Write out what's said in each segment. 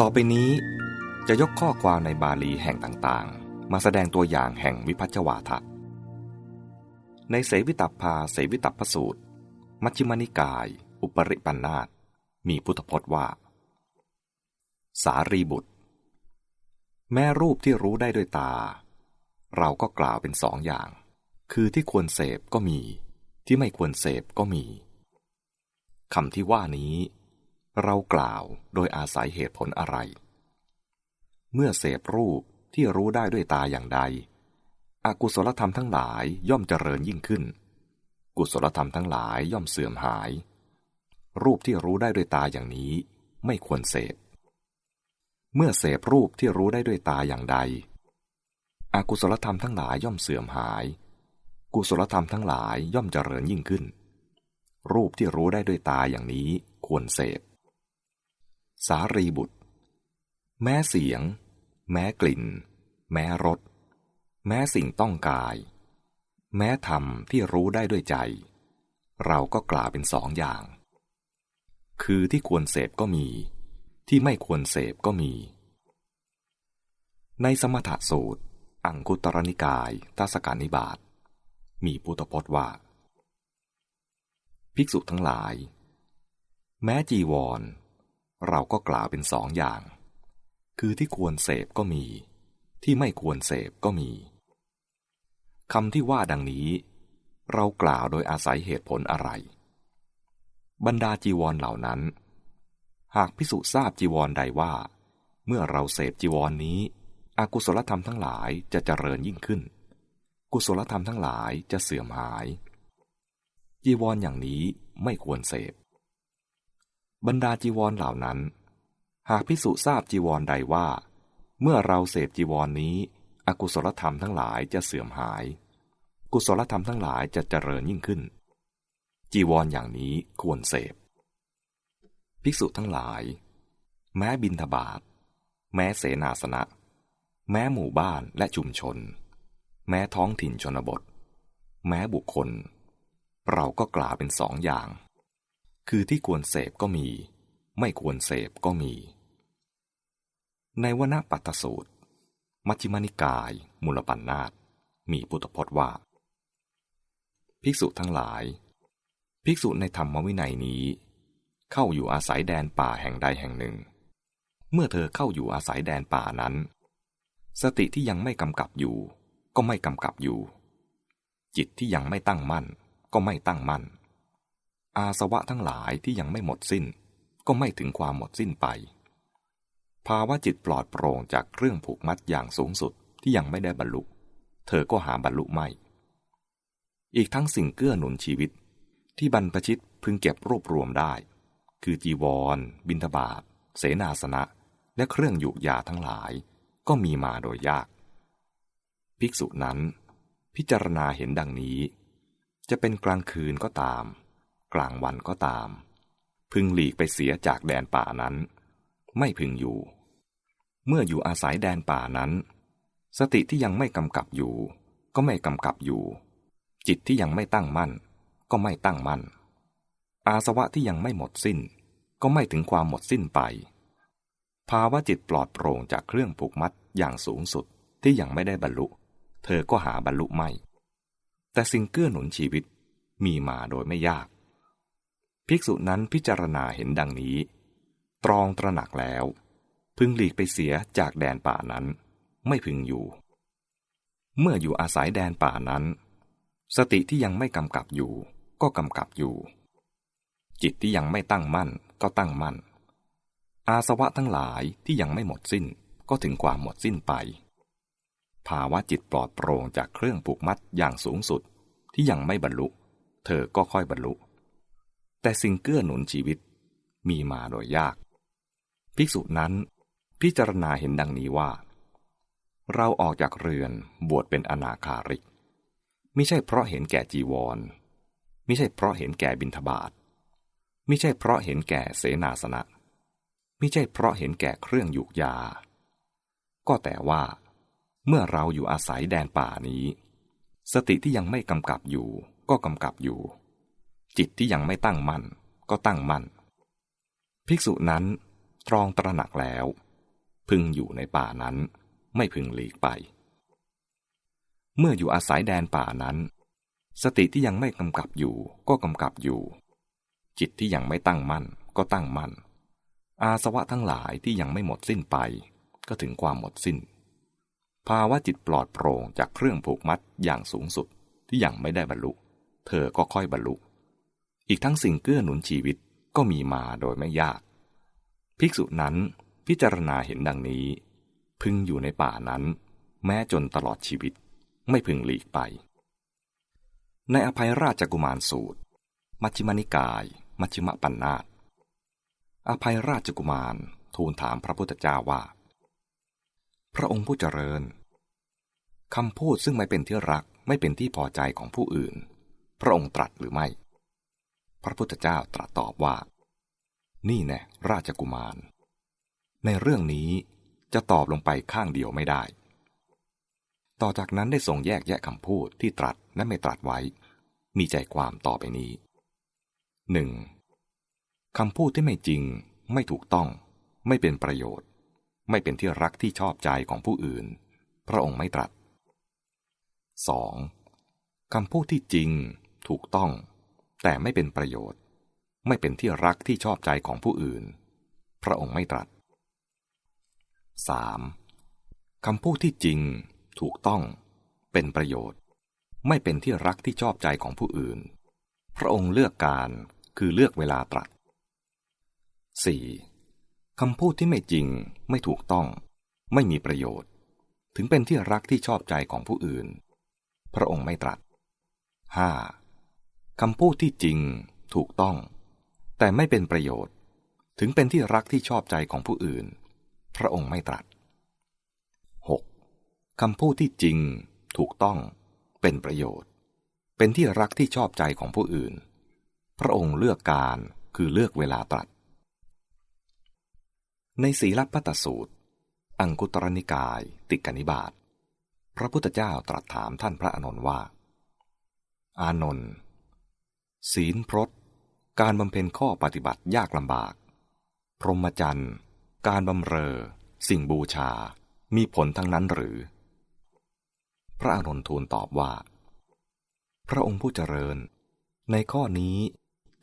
ต่อไปนี้จะยกข้อความในบาลีแห่งต่างๆ มาแสดงตัวอย่างแห่งวิพัชวาทะ ในเสวิตัพพาเสวิตัพพสูตร มัชฌิมานิกาย อุปริปันธาตมีพุทธพจน์ว่า สารีบุตร แม่รูปที่รู้ได้ด้วยตา เราก็กล่าวเป็นสองอย่าง คือที่ควรเสพก็มี ที่ไม่ควรเสพก็มีคำที่ว่านี้ เรากล่าวโดยอาศัยเหตุผลอะไร เมื่อเสพรูปที่รู้ได้ด้วยตาอย่างใด อกุศลธรรมทั้งหลายย่อมเจริญยิ่งขึ้น กุศลธรรมทั้งหลายย่อมเสื่อมหาย รูปที่รู้ได้ด้วยตาอย่างนี้ไม่ควรเสพ เมื่อเสพรูปที่รู้ได้ด้วยตาอย่างใด อกุศลธรรมทั้งหลายย่อมเสื่อมหาย กุศลธรรมทั้งหลายย่อมเจริญยิ่งขึ้น รูปที่รู้ได้ด้วยตาอย่างนี้ควรเสพ สารีบุตร แม้เสียง แม้กลิ่น แม้รส แม้สิ่งต้องกาย แม้ธรรมที่รู้ได้ด้วยใจ เราก็กล่าวเป็นสองอย่าง คือที่ควรเสพก็มี ที่ไม่ควรเสพก็มี ในสมถะสูตร อังคุตรนิกายทัศการนิบาตมีพุทธพจน์ว่า ภิกษุทั้งหลาย แม้จีวร เราก็กล่าวเป็นสองอย่าง คือที่ควรเสพก็มี ที่ไม่ควรเสพก็มีคำที่ว่าดังนี้ เรากล่าวโดยอาศัยเหตุผลอะไร บรรดาจีวรเหล่านั้น หากพิสุทราบจีวรใดว่า เมื่อเราเสพจีวรนนี้อกุศลธรรมทั้งหลายจะเจริญยิ่งขึ้น กุศลธรรมทั้งหลายจะเสื่อมหาย จีวรอย่างนี้ไม่ควรเสพ บรรดาจีวรเหล่านั้น หากพิสุทราบจีวรใดว่า เมื่อเราเสพจีวรนนี้อกุศลธรรมทั้งหลายจะเสื่อมหาย กุศลธรรมทั้งหลายจะเจริญยิ่งขึ้น จีวรอย่างนี้ควรเสพ ภิกษุทั้งหลาย แม้บินทบาทแม้เสนาสนะ แม้หมู่บ้านและชุมชน แม้ท้องถิ่นชนบท แม้บุคคล เราก็กล่าวเป็นสองอย่าง คือที่ควรเสพก็มี ไม่ควรเสพก็มี ในวณปัตตสูตร มัชฌิมานิกาย มูลปัญนาตมีพุทธพจน์ว่า ภิกษุทั้งหลาย ภิกษุในธรรมวินัยนี้ เข้าอยู่อาศัยแดนป่าแห่งใดแห่งหนึ่ง เมื่อเธอเข้าอยู่อาศัยแดนป่านั้น สติที่ยังไม่กำกับอยู่ ก็ไม่กำกับอยู่ จิตที่ยังไม่ตั้งมั่น ก็ไม่ตั้งมั่น อาสวะทั้งหลายที่ยังไม่หมดสิ้น ก็ไม่ถึงความหมดสิ้นไป ภาวะจิตปลอดโปร่งจากเครื่องผูกมัดอย่างสูงสุดที่ยังไม่ได้บรรลุ เธอก็หาบรรลุไม่ อีกทั้งสิ่งเกื้อหนุนชีวิต ที่บรรพชิตพึงเก็บรวบรวมได้ คือจีวร บิณฑบาตเสนาสนะ และเครื่องอยู่ยาทั้งหลาย ก็มีมาโดยยาก ภิกษุนั้น พิจารณาเห็นดังนี้ จะเป็นกลางคืนก็ตาม กลางวันก็ตาม พึงหลีกไปเสียจากแดนป่านั้น ไม่พึงอยู่ เมื่ออยู่อาศัยแดนป่านั้น สติที่ยังไม่กำกับอยู่ ก็ไม่กำกับอยู่ จิตที่ยังไม่ตั้งมั่น ก็ไม่ตั้งมั่น อาสวะที่ยังไม่หมดสิ้น ก็ไม่ถึงความหมดสิ้นไป ภาวะจิตปลอดโปร่งจากเครื่องผูกมัดอย่างสูงสุดที่ยังไม่ได้บรรลุ เธอก็หาบรรลุไม่ แต่สิ่งเกื้อหนุนชีวิตมีมาโดยไม่ยาก ภิกษุนั้นพิจารณาเห็นดังนี้ ตรองตระหนักแล้ว พึงหลีกไปเสียจากแดนป่านั้น ไม่พึงอยู่ เมื่ออยู่อาศัยแดนป่านั้น สติที่ยังไม่กำกับอยู่ ก็กำกับอยู่ จิตที่ยังไม่ตั้งมั่นก็ตั้งมั่น อาสวะทั้งหลายที่ยังไม่หมดสิ้นก็ถึงความหมดสิ้นไป ภาวะจิตปลอดโปร่งจากเครื่องผูกมัดอย่างสูงสุดที่ยังไม่บรรลุ เธอก็ค่อยบรรลุ แต่สิ่งเกื้อหนุนชีวิตมีมาโดยยาก ภิกษุนั้นพิจารณาเห็นดังนี้ว่า เราออกจากเรือนบวชเป็นอนาคาริกไม่ใช่เพราะเห็นแก่จีวรไม่ใช่เพราะเห็นแก่บิณฑบาตไม่ใช่เพราะเห็นแก่เสนาสนะไม่ใช่เพราะเห็นแก่เครื่องยูกยา ก็แต่ว่า เมื่อเราอยู่อาศัยแดนป่านี้ สติที่ยังไม่กำกับอยู่ก็กำกับอยู่ จิตที่ยังไม่ตั้งมั่นก็ตั้งมั่น ภิกษุนั้นตรองตระหนักแล้ว พึงอยู่ในป่านั้นไม่พึงหลีกไป เมื่ออยู่อาศัยแดนป่านั้น สติที่ยังไม่กำกับอยู่ก็กำกับอยู่ จิตที่ยังไม่ตั้งมั่นก็ตั้งมั่น อาสวะทั้งหลายที่ยังไม่หมดสิ้นไป ก็ถึงความหมดสิ้น ภาวะจิตปลอดโปร่งจากเครื่องผูกมัดอย่างสูงสุดที่ยังไม่ได้บรรลุ เธอก็ค่อยบรรลุ อีกทั้งสิ่งเกื้อหนุนชีวิตก็มีมาโดยไม่ยาก ภิกษุนั้นพิจารณาเห็นดังนี้ พึงอยู่ในป่านั้น แม้จนตลอดชีวิตไม่พึงหลีกไป ในอภัยราชกุมารสูตร มัชฌิมานิกาย มัชฌิมปัญนาตอภัยราชกุมารทูลถามพระพุทธเจ้าว่า พระองค์ผู้เจริญคำพูดซึ่งไม่เป็นที่รักไม่เป็นที่พอใจของผู้อื่น พระองค์ตรัสหรือไม่ พระพุทธเจ้าตรัสตอบว่า นี่แน่ราชกุมาร ในเรื่องนี้จะตอบลงไปข้างเดียวไม่ได้ ต่อจากนั้นได้ทรงแยกแยะคำพูดที่ตรัสและไม่ตรัสไว้ มีใจความต่อไปนี้หนึ่งคำพูดที่ไม่จริง ไม่ถูกต้อง ไม่เป็นประโยชน์ ไม่เป็นที่รักที่ชอบใจของผู้อื่น พระองค์ไม่ตรัส 2. คำพูดที่จริง ถูกต้อง แต่ไม่เป็นประโยชน์ ไม่เป็นที่รักที่ชอบใจของผู้อื่น พระองค์ไม่ตรัส 3. คำพูดที่จริง ถูกต้อง เป็นประโยชน์ ไม่เป็นที่รักที่ชอบใจของผู้อื่น พระองค์เลือกการคือเลือกเวลาตรัส 4. คำพูดที่ไม่จริง ไม่ถูกต้อง ไม่มีประโยชน์ ถึงเป็นที่รักที่ชอบใจของผู้อื่น พระองค์ไม่ตรัส 5. คำพูดที่จริงถูกต้อง แต่ไม่เป็นประโยชน์ ถึงเป็นที่รักที่ชอบใจของผู้อื่น พระองค์ไม่ตรัส 6. คำพูดที่จริง ถูกต้อง เป็นประโยชน์ เป็นที่รักที่ชอบใจของผู้อื่น พระองค์เลือกการคือเลือกเวลาตรัส ในศีลพัตสูตร อังคุตรนิกาย ติกนิบาตพระพุทธเจ้าตรัสถามท่านพระอานนท์ว่า อานนท์ ศีลพรตการบำเพ็ญข้อปฏิบัติยากลำบาก พรหมจรรย์ การบำเรอ สิ่งบูชา มีผลทั้งนั้นหรือ พระอานนทูลตอบว่า พระองค์ผู้เจริญ ในข้อนี้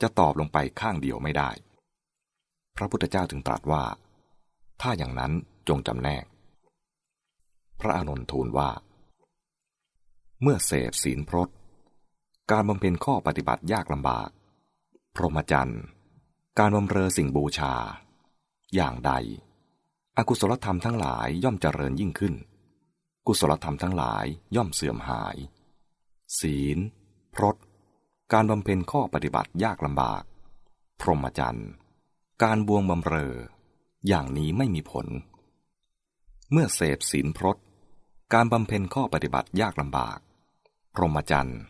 จะตอบลงไปข้างเดียวไม่ได้ พระพุทธเจ้าถึงตรัสว่า ถ้าอย่างนั้นจงจำแนก พระอานนท์ทูลว่า เมื่อเสพศีลพรต การบำเพ็ญข้อปฏิบัติยากลำบาก พรหมจรรย์ การบำเรอสิ่งบูชา อย่างใด อกุศลธรรมทั้งหลายย่อมเจริญยิ่งขึ้น กุศลธรรมทั้งหลายย่อมเสื่อมหาย ศีล พรต การบำเพ็ญข้อปฏิบัติยากลำบาก พรหมจรรย์ การบวงบำเรอ อย่างนี้ไม่มีผล เมื่อเสพศีลพรต การบำเพ็ญข้อปฏิบัติยากลำบาก พรหมจรรย์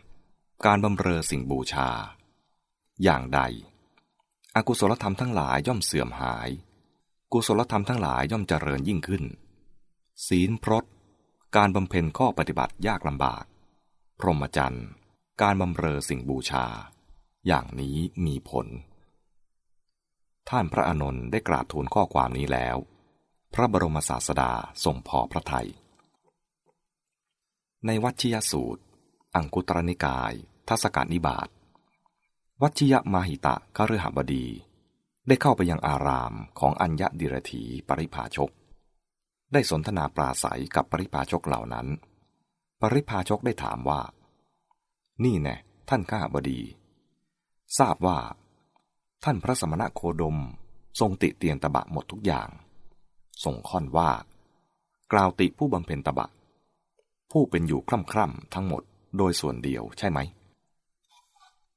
การบำเรอสิ่งบูชา อย่างใด อกุศลธรรมทั้งหลายย่อมเสื่อมหาย กุศลธรรมทั้งหลายย่อมเจริญยิ่งขึ้น ศีลพรตการบำเพ็ญข้อปฏิบัติยากลำบาก พรหมจรรย์ การบำเรอสิ่งบูชา อย่างนี้มีผล ท่านพระอนนท์ได้กราบทูลข้อความนี้แล้ว พระบรมศาสดาทรงพอพระทยัยในวัชยสูตร อังคุตรนิกาย ทัศกานิบาตวัชยมาหิตะคฤหบดี ได้เข้าไปยังอารามของอัญญดิรถีปริภาชก ได้สนทนาปราศัยกับปริภาชกเหล่านั้น ปริภาชกได้ถามว่า นี่แน่ท่านข้าบดี ทราบว่า ท่านพระสมณะโคดมทรงติเตียนตบะหมดทุกอย่างทรงค่อนว่า กล่าวติผู้บำเพ็ญตบะ ผู้เป็นอยู่คร่ำคร่ำทั้งหมดโดยส่วนเดียวใช่ไหม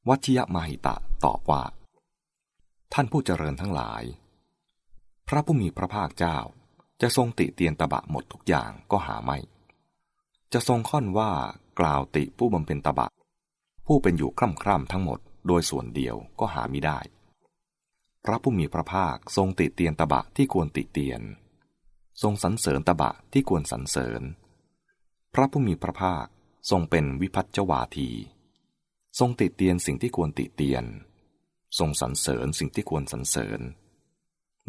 วัชยมาหิตะตอบว่า ท่านผู้เจริญทั้งหลาย พระผู้มีพระภาคเจ้าจะทรงติเตียนตบะหมดทุกอย่างก็หาไม่ จะทรงค่อนว่ากล่าวติผู้บำเพ็ญตบะ ผู้เป็นอยู่คร่ำคร่ำทั้งหมดโดยส่วนเดียวก็หาไม่ได้ พระผู้มีพระภาคทรงติเตียนตบะที่ควรติเตียน ทรงสรรเสริญตบะที่ควรสรรเสริญ พระผู้มีพระภาคทรงเป็นวิพัฒจวาที ทรงติเตียนสิ่งที่ควรติเตียน ทรงสรรเสริญสิ่งที่ควรสรรเสริญ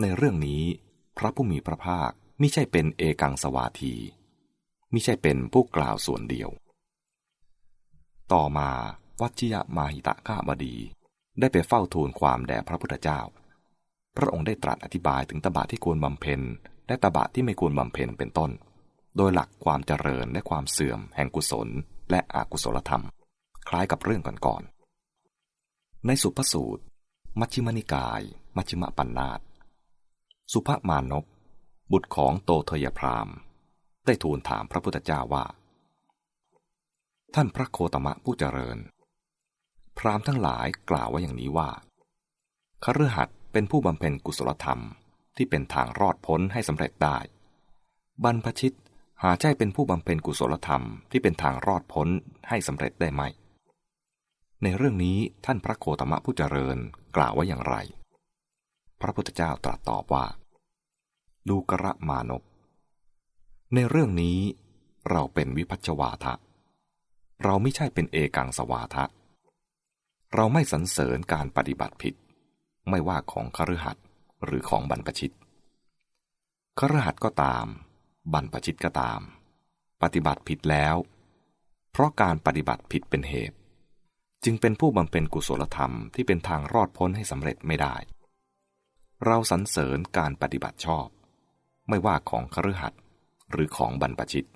ในเรื่องนี้ พระผู้มีพระภาคมิใช่เป็นเอกังสวาทีมิใช่เป็นผู้กล่าวส่วนเดียว ต่อมาวัชิยมาหิตะข้าบดี ได้ไปเฝ้าทูลความแด่พระพุทธเจ้า พระองค์ได้ตรัสอธิบายถึงตบะที่ควรบำเพ็ญ และตบะที่ไม่ควรบำเพ็ญเป็นต้น โดยหลักความเจริญและความเสื่อมแห่งกุศลและอกุศลธรรม คล้ายกับเรื่องก่อนๆ ในสุภสูตร มัชฌิมนิกาย มัชฌิมปัญนาตสุภมานพบุตรของโตเทยพรามได้ทูลถามพระพุทธเจ้าว่า ท่านพระโคตมะผู้เจริญ พรามทั้งหลายกล่าวว่าอย่างนี้ว่าคฤหัสถ์เป็นผู้บำเพ็ญกุศลธรรมที่เป็นทางรอดพ้นให้สำเร็จได้ บรรพชิตหาใช่เป็นผู้บำเพ็ญกุศลธรรมที่เป็นทางรอดพ้นให้สำเร็จได้ไหม ในเรื่องนี้ท่านพระโคตมะผู้เจริญกล่าวว่าอย่างไร พระพุทธเจ้าตรัสตอบว่า ดูกระมานกในเรื่องนี้เราเป็นวิพัชวาทะ เราไม่ใช่เป็นเอกังสวาทะ เราไม่สรรเสริญการปฏิบัติผิด ไม่ว่าของคฤหัสถ์หรือของบรรพชิตครหัสก็ตาม บรรพชิตก็ตาม ปฏิบัติผิดแล้ว เพราะการปฏิบัติผิดเป็นเหตุ จึงเป็นผู้บำเพ็ญกุศลธรรมที่เป็นทางรอดพ้นให้สำเร็จไม่ได้ เราสรรเสริญการปฏิบัติชอบ ไม่ว่าของคฤหัสถ์หรือของบรรพชิต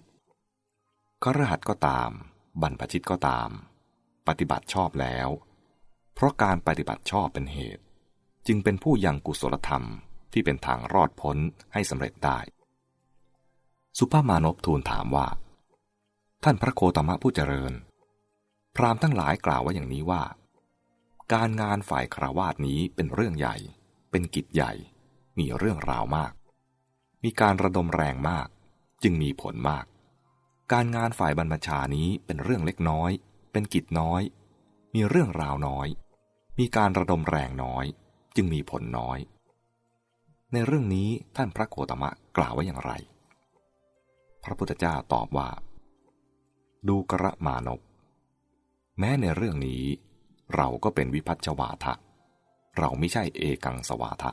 คฤหัสถ์ก็ตาม บรรพชิตก็ตาม ปฏิบัติชอบแล้ว เพราะการปฏิบัติชอบเป็นเหตุ จึงเป็นผู้ยังกุศลธรรมที่เป็นทางรอดพ้นให้สำเร็จได้ สุภามานพทูลถามว่า ท่านพระโคตมะผู้เจริญ พราหมณ์ทั้งหลายกล่าวว่าอย่างนี้ว่า การงานฝ่ายคราวาสนี้เป็นเรื่องใหญ่ เป็นกิจใหญ่ มีเรื่องราวมาก มีการระดมแรงมาก จึงมีผลมาก การงานฝ่ายบรรพชานี้เป็นเรื่องเล็กน้อย เป็นกิจน้อย มีเรื่องราวน้อย มีการระดมแรงน้อย จึงมีผลน้อย ในเรื่องนี้ท่านพระโคตมะกล่าวไว้อย่างไร พระพุทธเจ้าตอบว่า ดูกระมานก แม้ในเรื่องนี้ เราก็เป็นวิพัฒชวาทะ เราไม่ใช่เอกังสวาทะ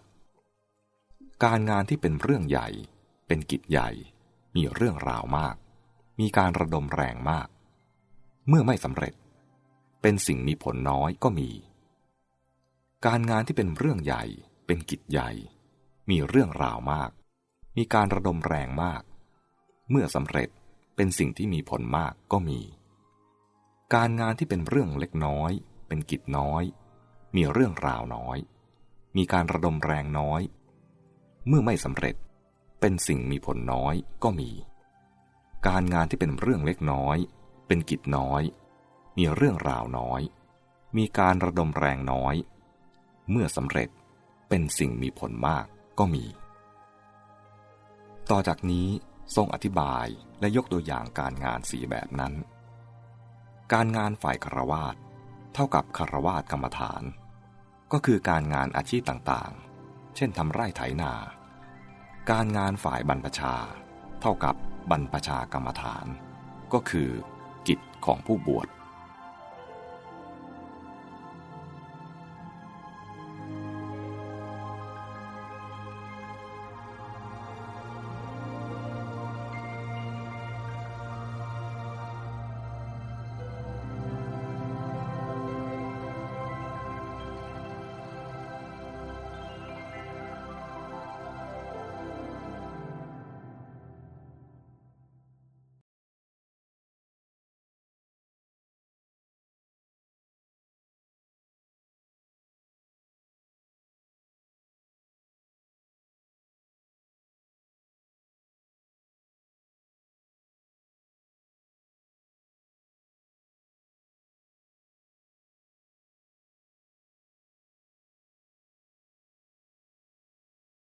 การงานที่เป็นเรื่องใหญ่ เป็นกิจใหญ่ มีเรื่องราวมาก มีการระดมแรงมาก เมื่อไม่สำเร็จ เป็นสิ่งมีผลน้อยก็มี การงานที่เป็นเรื่องใหญ่ เป็นกิจใหญ่ มีเรื่องราวมาก มีการระดมแรงมาก เมื่อสำเร็จเป็นสิ่งที่มีผลมากก็มี การงานที่เป็นเรื่องเล็กน้อย เป็นกิจน้อย มีเรื่องราวน้อย มีการระดมแรงน้อย เมื่อไม่สำเร็จ เป็นสิ่งมีผลน้อยก็มี การงานที่เป็นเรื่องเล็กน้อย เป็นกิจน้อย มีเรื่องราวน้อย มีการระดมแรงน้อย เมื่อสำเร็จเป็นสิ่งมีผลมากก็มี ต่อจากนี้ทรงอธิบายและยกตัวอย่างการงานสีแบบนั้น การงานฝ่ายคารวาสเท่ากับคารวาสกรรมฐาน ก็คือการงานอาชีพต่างๆ เช่นทำไร่ไถนา การงานฝ่ายบรรพชา เท่ากับบรรพชากรรมฐาน ก็คือกิจของผู้บวช